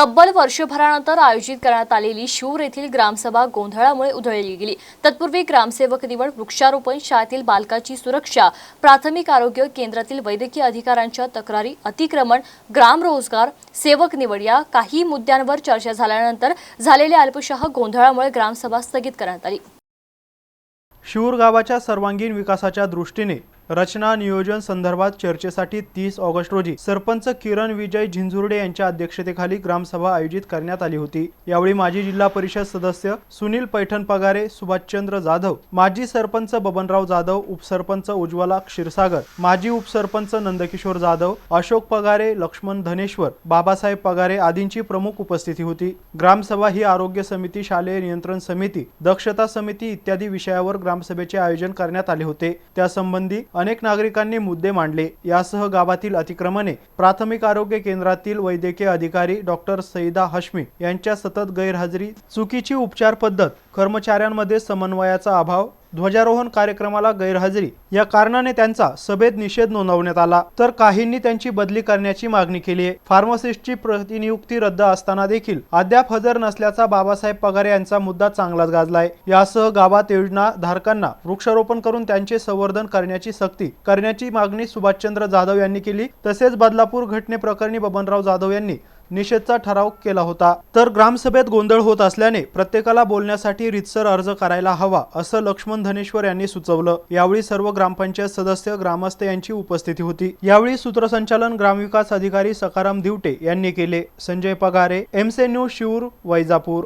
तब्बल वर्षभरानंतर आयोजित करण्यात आलेली शिवूर येथील ग्रामसभा गोंधळामुळे उधळली गेली. तत्पूर्वी ग्रामसेवक निवड वृक्षारोपण शाळेतील बालकाची सुरक्षा प्राथमिक आरोग्य केंद्रातील वैद्यकीय अधिकाऱ्यांच्या तक्रारी अतिक्रमण ग्राम रोजगार सेवक निवड या काही मुद्द्यांवर चर्चा झाल्यानंतर झालेल्या अल्पशः गोंधळामुळे ग्रामसभा स्थगित करण्यात आली. शिवूर गावाच्या सर्वांगीण विकासाच्या दृष्टीने रचना नियोजन संदर्भात चर्चेसाठी तीस ऑगस्ट रोजी सरपंच किरण विजय झिंझुर्डे यांच्या अध्यक्षतेखाली ग्रामसभा आयोजित करण्यात आली होती. यावेळी माजी जिल्हा परिषद सदस्य सुनील पैठण पगारे सुभाषचंद्र जाधव माजी सरपंच बबनराव जाधव उपसरपंच उज्ज्वला क्षीरसागर माजी उपसरपंच नंदकिशोर जाधव अशोक पगारे लक्ष्मण धनेश्वर बाबासाहेब पगारे आदींची प्रमुख उपस्थिती होती. ग्रामसभा ही आरोग्य समिती शालेय नियंत्रण समिती दक्षता समिती इत्यादी विषयावर ग्रामसभेचे आयोजन करण्यात आले होते. त्यासंबंधी अनेक नागरिकांनी मुद्दे मांडले. यासह गावातील अतिक्रमणे प्राथमिक आरोग्य केंद्रातील वैद्यकीय अधिकारी डॉक्टर सईदा हश्मी यांच्या सतत गैरहजेरी चुकीची उपचार पद्धत कर्मचाऱ्यांमध्ये समन्वयाचा अभाव ध्वजारोहण कार्यक्रमाला गैरहजेरी. या कारणाने त्यांचा सभेत निषेध नोंदवण्यात आला. तर काहींनी त्यांची बदली करण्याची मागणी केली आहे. फार्मासिस्टची प्रतिनियुक्ती रद्द असताना देखील अद्याप हजर नसल्याचा बाबासाहेब पगारे यांचा मुद्दा चांगलाच गाजलाय. यासह गावात योजना धारकांना वृक्षारोपण करून त्यांचे संवर्धन करण्याची सक्ती करण्याची मागणी सुभाषचंद्र जाधव यांनी केली. तसेच बदलापूर घटनेप्रकरणी बबनराव जाधव यांनी निषेधचा ठराव केला होता. तर ग्रामसभेत गोंधळ होत असल्याने प्रत्येकाला बोलण्यासाठी रितसर अर्ज करायला हवा असं लक्ष्मण धनेश्वर यांनी सुचवलं. यावेळी सर्व ग्रामपंचायत सदस्य ग्रामस्थ यांची उपस्थिती होती. यावेळी सूत्रसंचालन ग्रामविकास अधिकारी सकाराम दिवटे यांनी केले. संजय पगारे एमसे न्यूज शिवूर वैजापूर.